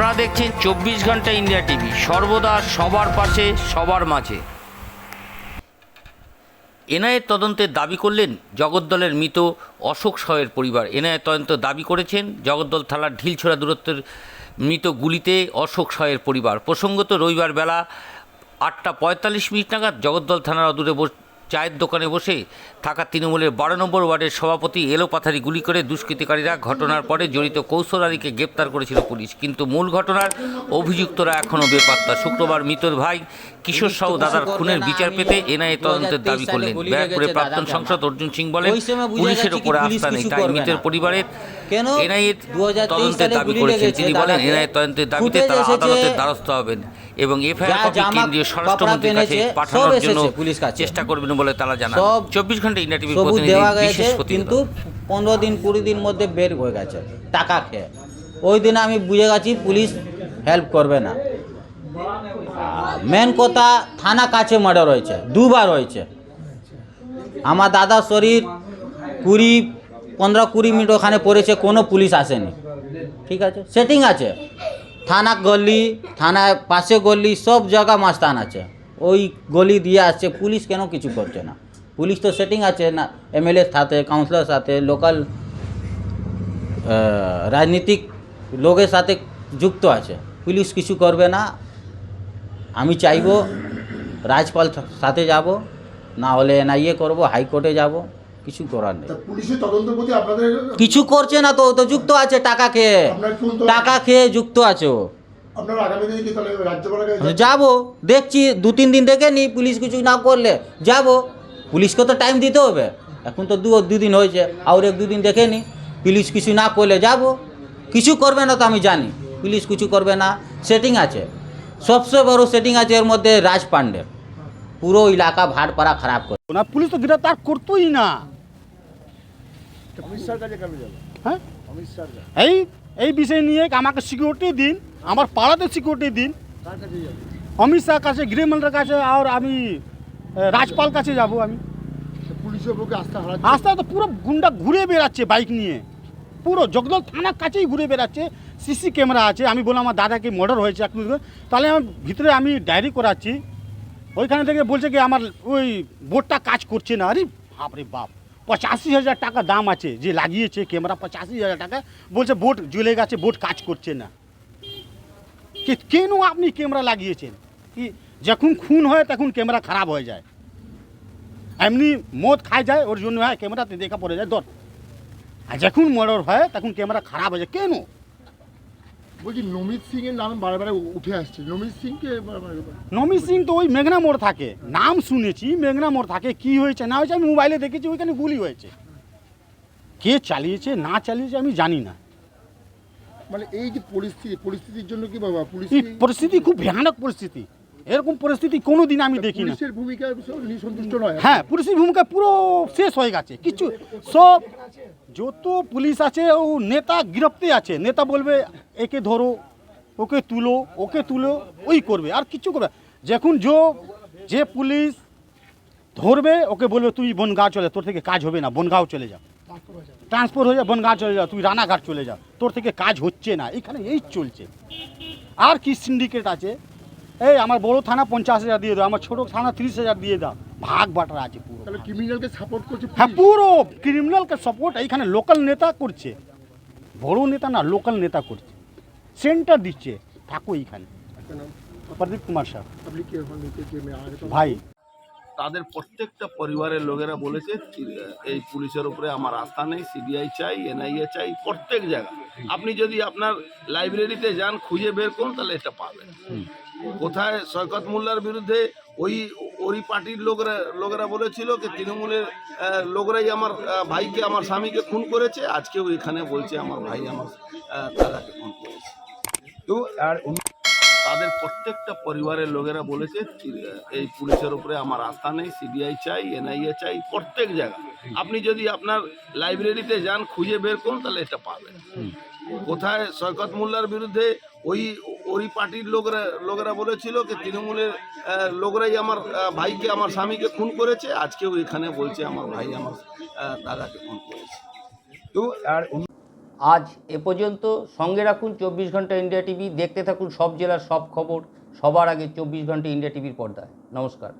আপনারা দেখছেন চব্বিশ ঘণ্টা ইন্ডিয়া টিভি। সর্বদা সবার পাশে, সবার মাঝে। এনআইএর তদন্তের দাবি করলেন জগদ্দলের মৃত অশোক সয়ের পরিবার। এনআইএর তদন্ত দাবি করেছেন জগদ্দল থানার ঢিলছোড়া দূরত্বের মৃত গুলিতে অশোক সয়ের পরিবার। প্রসঙ্গত রবিবার বেলা আটটা পঁয়তাল্লিশ মিনিট নাগাদ জগদ্দল থানার অদূরে চায়ের দোকানে বসে থাকা তৃণমূলের বারো নম্বর ওয়ার্ডের সভাপতি এলোপাথারি গুলি করে দুষ্কৃতিকারীরা ঘটনার পরে জড়িত কৌশল আলীকে গ্রেপ্তার করেছিল পুলিশ। কিন্তু মূল ঘটনার অভিযুক্তরা এখনও বেপাত্তা। শুক্রবার মৃতর ভাই কিশোর সাউ দাদার খুনের বিচার পেতে এনআইএ তদন্তের দাবি করলেন। ব্যারাকপুরে প্রাক্তন সাংসদ অর্জুন সিং বলেন পুলিশের উপরে আস্থা নেই। তাই মৃতের পরিবারের এনআইএ তদন্তের দাবি করেছেন। তিনি বলেন। এনআইএ তদন্তের দাবিতে তারা আদালতের দ্বারস্থ হবেন। এবং এফআইআর যা কপি কেন্দ্রীয় স্বরাষ্ট্রমন্ত্রীর কাছে পাঠানোর জন্য পুলিশ কাছে। চেষ্টা করবেন বলে তারা জানান। সব চব্বিশ ঘণ্টা ইন্ডিয়া টিভির প্রতিনিধি দেওয়া গেছে বিশেষ কিন্তু পনেরো দিন কুড়ি দিন মধ্যে বের হয়ে গেছে টাকা খেয়ে। ওই দিন আমি বুঝে গেছি পুলিশ হেল্প করবে না। মেন কথা থানা কাছে মার্ডার হয়েছে দুবার হয়েছে। আমার দাদার শরীর কুড়ি পনেরো কুড়ি মিনিট ওখানে পড়েছে কোনো পুলিশ আসেনি। ঠিক আছে? সেটিং আছে। থানা গলি থানায় পাশে গলি, সব জায়গা মাস্তান আছে। ওই গলি দিয়ে আসছে, পুলিশ কেন কিছু করছে না? পুলিশ তো সেটিং আছে না এমএলএর সাথে কাউন্সিলর সাথে লোকাল রাজনীতিক লোকের সাথে যুক্ত আছে। পুলিশ কিছু করবে না। আমি চাইব রাজপাল সাথে যাব, না হলে এনআইএ করব, হাইকোর্টে যাব। কিছু করার নেই। কিছু করছে না তো তো যুক্ত আছে টাকা খেয়ে? টাকা খেয়ে যুক্ত আছে ও। যাব? দেখছি দু তিন দিন দেখে নি পুলিশ কিছু না করলে যাব। পুলিশকে তো টাইম দিতে হবে। এখন তো দু দুদিন হয়েছে আর এক দুদিন দেখে নি। পুলিশ কিছু না করলে যাব। কিছু করবে না তো আমি জানি। পুলিশ কিছু করবে না। সেটিং আছে। সবচেয়ে বড় সেটিং আছে এর মধ্যে রাজ পান্ডের পুরো এলাকা ভাড়পাড়া খারাপ করে। না পুলিশ তো গ্রেপ্তার করতোই না। হ্যাঁ? অমিত শাহর কাছে। এই এই বিষয় নিয়ে আমাকে সিকিউরিটি দিন আমার পাড়াতে সিকিউরিটি দিন। অমিত শাহ কাছে গৃহমন্ত্রীর কাছে আর আমি রাজপাল কাছে যাব আমি। তা আস্থা আস্তে আস্তে পুরো গুন্ডা ঘুরে বেড়াচ্ছে বাইক নিয়ে। পুরো জগদল থানার কাছেই ঘুরে বেড়াচ্ছে। সিসি ক্যামেরা আছে। আমি বললাম আমার দাদাকে মর্ডার হয়েছে এক মিনিট তাহলে আমার ভিতরে আমি ডায়েরি করাচ্ছি। ওইখানে থেকে বলছে কি, আমার ওই বোর্ডটা কাজ করছে না। আরে বাপরে বাপ, পঁচাশি হাজার টাকা দাম আছে, যে লাগিয়েছে ক্যামেরা, পঁচাশি হাজার টাকা। বলছে বোর্ড জ্বলে গেছে বোর্ড কাজ করছে না। কেন আপনি ক্যামেরা লাগিয়েছেন? কি, যখন খুন হয় তখন ক্যামেরা খারাপ হয়ে যায়। এমনি মদ খায় যায়, ওর জন্য হয়, ক্যামেরাতে দেখা পড়ে যায়। ধর, আর যখন মর্ডার হয় তখন ক্যামেরা খারাপ হয়ে যায়। কেন? বলছি নমিত সিং এর নাম বারবার উঠে আসছে। নমিত সিংকে বারবার নমিত সিং তো ওই মেঘনা মোড় থাকে। নাম শুনেছি মেঘনা মোড় থাকে। কি হয়েছে? না হয়েছে আমি মোবাইলে দেখেছি ওইখানে গুলি হয়েছে। কে চালিয়েছে না চালিয়েছে আমি জানি না। মানে এই যে পরিস্থিতি পরিস্থিতির জন্য কি বাবা পুলিশ পরিস্থিতি খুব ভয়ানক পরিস্থিতি। এরকম পরিস্থিতি কোনো দিন আমি দেখি না। পুলিশের ভূমিকা সন্তুষ্ট নয়। হ্যাঁ পুলিশের ভূমিকা পুরো শেষ হয়ে গেছে। কিছু সব যত পুলিশ আছে ও নেতা গিরফতে আছে নেতা বলবে একে ধরো ওকে তুলো ওকে তুলো ওই করবে আর কিছু করবে যখন যে যে পুলিশ ধরবে ওকে বলবে তুই বনগাঁও চলে তোর থেকে কাজ হবে না বনগাঁও চলে যা। ট্রান্সফার হয়ে যা বনগাঁও চলে যা তুই রানাঘাট চলে যা তোর থেকে কাজ হচ্ছে না। এখানে এই চলছে। আর কি সিন্ডিকেট আছে? এই আমার বড় থানা পঞ্চাশ হাজার দিয়ে দাও আমার ছোট থানা তিরিশ হাজার দিয়ে দাও। ভাগ বাটার আছে পুরো। তাহলে ক্রিমিনালকে সাপোর্ট করছে হ্যাঁ পুরো ক্রিমিনালকে সাপোর্ট এইখানে লোকাল নেতা করছে। বড় নেতা না লোকাল নেতা করছে। সেন্টার দিচ্ছে। থাকো এইখানে। প্রদীপ কুমার তো- ভাই। তাদের প্রত্যেকটা পরিবারের লোকেরা বলেছে এই পুলিশের উপরে আমার আস্থা নেই সিবিআই চাই এনআইএ চাই প্রত্যেক জায়গা আপনি যদি আপনার লাইব্রেরিতে যান খুঁজে বের করুন তাহলে এটা পাবেন। কোথায় সৈকত মোল্লার বিরুদ্ধে ওই ওই পার্টির লোকরা লোকরা বলেছিল যে তৃণমূলের লোকরাই আমার ভাইকে আমার স্বামীকে খুন করেছে আজকেও এখানে বলছে আমার ভাই আমার দাদাকে খুন করেছে। তো আর তাদের প্রত্যেকটা পরিবারের লোকেরা বলেছে এই পুলিশের উপরে আমার আস্থা নেই সিবিআই চাই এনআইএ চাই প্রত্যেক জায়গা আপনি যদি আপনার লাইব্রেরিতে যান, খুঁজে বের করুন, তাহলে এটা পাবেন। কোথায় সৈকত মোল্লার বিরুদ্ধে ওই ওই পার্টির লোকরা, লোকেরা বলেছিল যে তৃণমূলের লোকরাই আমার ভাইকে, আমার স্বামীকে খুন করেছে। আজকেও এখানে বলছে আমার ভাই আমার দাদাকে খুন করেছে। তো আর আজ এ পর্যন্ত সঙ্গে রাখুন চব্বিশ ঘণ্টা ইন্ডিয়া টিভি। দেখতে থাকুন সব জেলার সব খবর। সবার আগে চব্বিশ ঘণ্টা ইন্ডিয়া টিভির পর্দায়। নমস্কার।